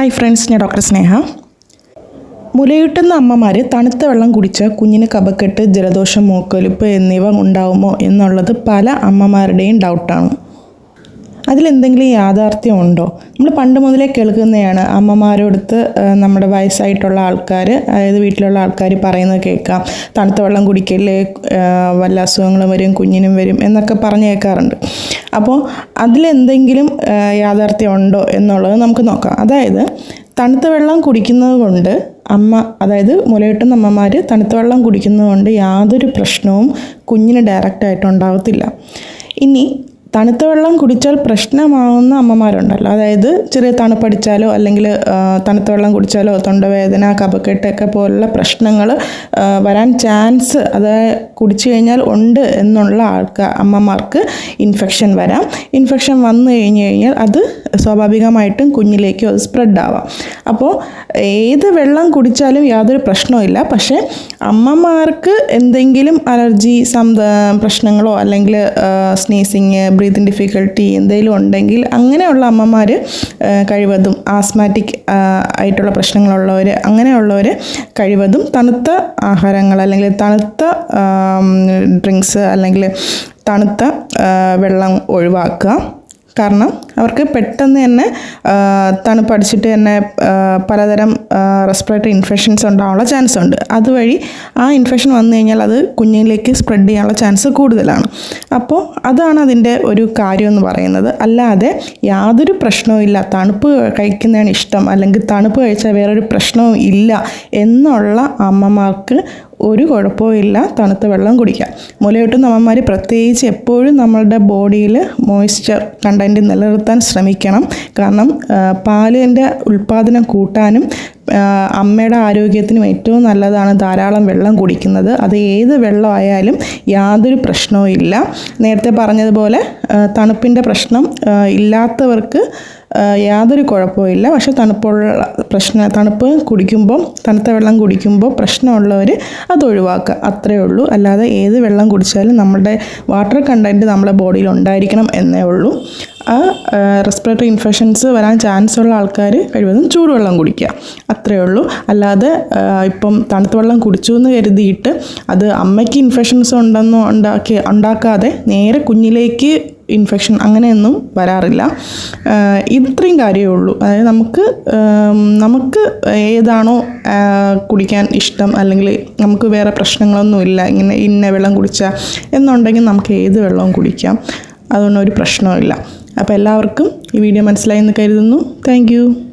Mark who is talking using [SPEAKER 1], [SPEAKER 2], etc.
[SPEAKER 1] Hi friends ഞാൻ doctor Sneha. മുലയൂട്ടുന്ന അമ്മമാർ തണുത്ത വെള്ളം കുടിച്ച് കുഞ്ഞിന് കപക്കെട്ട് ജലദോഷം മൂക്കൊലിപ്പ് എന്നിവ ഉണ്ടാവുമോ എന്നുള്ളത് പല അമ്മമാരുടെയും ഡൗട്ടാണ്. അതിലെന്തെങ്കിലും യാഥാർത്ഥ്യം ഉണ്ടോ? നമ്മൾ പണ്ട് മുതലേ കേൾക്കുന്നതാണ് അമ്മമാരോടുത്ത് നമ്മുടെ വയസ്സായിട്ടുള്ള ആൾക്കാർ അതായത് വീട്ടിലുള്ള ആൾക്കാർ പറയുന്നത് കേൾക്കാം. തണുത്ത വെള്ളം കുടിക്കല്ലേ വല്ല അസുഖങ്ങളും വരും കുഞ്ഞിനും വരും എന്നൊക്കെ പറഞ്ഞു കേൾക്കാറുണ്ട്. അപ്പോൾ അതിലെന്തെങ്കിലും യാഥാർത്ഥ്യം ഉണ്ടോ എന്നുള്ളത് നമുക്ക് നോക്കാം. അതായത് തണുത്ത വെള്ളം കുടിക്കുന്നത് കൊണ്ട് അമ്മ അതായത് മുലയൂട്ടുന്ന അമ്മമാർ തണുത്ത വെള്ളം കുടിക്കുന്നത് കൊണ്ട് യാതൊരു പ്രശ്നവും കുഞ്ഞിന് ഡയറക്റ്റായിട്ട് ഉണ്ടാകത്തില്ല ഇനി തണുത്ത വെള്ളം കുടിച്ചാൽ പ്രശ്നമാവുന്ന അമ്മമാരുണ്ടല്ലോ. അതായത് ചെറിയ തണുപ്പടിച്ചാലോ അല്ലെങ്കിൽ തണുത്ത വെള്ളം കുടിച്ചാലോ തൊണ്ടവേദന കപക്കെട്ടൊക്കെ പോലുള്ള പ്രശ്നങ്ങൾ വരാൻ ചാൻസ് അത് കുടിച്ചു കഴിഞ്ഞാൽ ഉണ്ട് എന്നുള്ള ആൾക്കാർ അമ്മമാർക്ക് ഇൻഫെക്ഷൻ വരാം. ഇൻഫെക്ഷൻ വന്നു കഴിഞ്ഞ് കഴിഞ്ഞാൽ അത് സ്വാഭാവികമായിട്ടും കുഞ്ഞിലേക്കും അത് സ്പ്രെഡ് ആവാം അപ്പോൾ ഏത് വെള്ളം കുടിച്ചാലും യാതൊരു പ്രശ്നവുമില്ല പക്ഷേ അമ്മമാർക്ക് എന്തെങ്കിലും അലർജി സം പ്രശ്നങ്ങളോ അല്ലെങ്കിൽ സ്നീസിങ് ബ്രീതിങ് ഡിഫിക്കൽട്ടി എന്തെങ്കിലും ഉണ്ടെങ്കിൽ അങ്ങനെയുള്ള അമ്മമാർ കഴിവതും ആസ്മാറ്റിക് ആയിട്ടുള്ള പ്രശ്നങ്ങളുള്ളവർ അങ്ങനെയുള്ളവർ കഴിവതും തണുത്ത ആഹാരങ്ങൾ അല്ലെങ്കിൽ തണുത്ത ഡ്രിങ്ക്സ് അല്ലെങ്കിൽ തണുത്ത വെള്ളം ഒഴിവാക്കുക. കാരണം അവർക്ക് പെട്ടെന്ന് തന്നെ തണുപ്പടിച്ചിട്ട് തന്നെ പലതരം റെസ്പിറേറ്ററി ഇൻഫെക്ഷൻസ് ഉണ്ടാവാനുള്ള ചാൻസ് ഉണ്ട്. അതുവഴി ആ ഇൻഫെക്ഷൻ വന്നു കഴിഞ്ഞാൽ അത് കുഞ്ഞിലേക്ക് സ്പ്രെഡ് ചെയ്യാനുള്ള ചാൻസ് കൂടുതലാണ്. അപ്പോൾ അതാണ് അതിന്റെ ഒരു കാര്യം എന്ന് പറയുന്നത്. അല്ലാതെ യാതൊരു പ്രശ്നവും ഇല്ല. തണുപ്പ് കഴിക്കുന്നതാണ് ഇഷ്ടം. അല്ലെങ്കിൽ തണുപ്പ് കഴിച്ചാൽ വേറൊരു പ്രശ്നവും ഇല്ല. എന്നുള്ള അമ്മമാർക്ക് ഒരു കുഴപ്പവും ഇല്ല. തണുത്ത വെള്ളം കുടിക്കാം. മുലയൂട്ടുന്ന അമ്മമാർ പ്രത്യേകിച്ച് എപ്പോഴും നമ്മളുടെ ബോഡിയിൽ മോയ്സ്ചർ കണ്ടന്റ് നിലനിർത്താൻ ശ്രമിക്കണം. കാരണം പാലിന്റെ ഉൽപ്പാദനം കൂട്ടാനും അമ്മയുടെ ആരോഗ്യത്തിനും ഏറ്റവും നല്ലതാണ് ധാരാളം വെള്ളം കുടിക്കുന്നത്. അത് ഏത് വെള്ളമായാലും യാതൊരു പ്രശ്നവും ഇല്ല. നേരത്തെ പറഞ്ഞതുപോലെ തണുപ്പിന്റെ പ്രശ്നം ഇല്ലാത്തവർക്ക് യാതൊരു യാതൊരു കുഴപ്പമില്ല പക്ഷേ തണുപ്പുള്ള പ്രശ്ന തണുപ്പ് കുടിക്കുമ്പോൾ തണുത്ത വെള്ളം കുടിക്കുമ്പോൾ പ്രശ്നമുള്ളവർ അത് ഒഴിവാക്കുക. അത്രയേ ഉള്ളൂ. അല്ലാതെ ഏത് വെള്ളം കുടിച്ചാലും നമ്മുടെ വാട്ടർ കണ്ടന്റ് നമ്മുടെ ബോഡിയിൽ ഉണ്ടായിരിക്കണം എന്നേ ഉള്ളൂ. റെസ്പിറേറ്ററി ഇൻഫെക്ഷൻസ് വരാൻ ചാൻസ് ഉള്ള ആൾക്കാർ കഴിവതും ചൂടുവെള്ളം കുടിക്കുക. അത്രയേ ഉള്ളൂ. അല്ലാതെ ഇപ്പം തണുത്ത വെള്ളം കുടിച്ചു എന്ന് കരുതിയിട്ട് അത് അമ്മയ്ക്ക് ഇൻഫെക്ഷൻസ് ഉണ്ടെന്നോ ഉണ്ടാക്കി ഉണ്ടാക്കാതെ നേരെ കുഞ്ഞിലേക്ക് ഇൻഫെക്ഷൻ അങ്ങനെയൊന്നും വരാറില്ല. ഇത്രയും കാര്യമേ ഉള്ളൂ. അതായത് നമുക്ക് നമുക്ക് ഏതാണോ കുടിക്കാൻ ഇഷ്ടം അല്ലെങ്കിൽ നമുക്ക് വേറെ പ്രശ്നങ്ങളൊന്നുമില്ല ഇങ്ങനെ ഇന്ന വെള്ളം കുടിച്ചാൽ എന്നുണ്ടെങ്കിൽ നമുക്ക് ഏത് വെള്ളവും കുടിക്കാം. അതുകൊണ്ട് ഒരു പ്രശ്നവുമില്ല അപ്പോൾ എല്ലാവർക്കും ഈ വീഡിയോ മനസ്സിലായി എന്ന് കരുതുന്നു. താങ്ക്